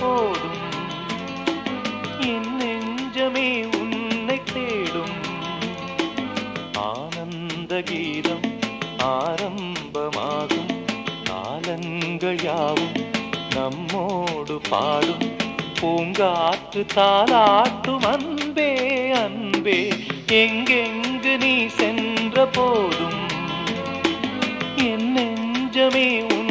போதும். என் நெஞ்சமே உன்னை தேடும். ஆனந்த கீதம் ஆரம்பமாகும். காலங்கள் யாவும் நம்மோடு பாடும். பூங்காற்று தாளாட்டும் அன்பே அன்பே. எங்கெங்கு நீ சென்ற போதும். என் நெஞ்சமே உன்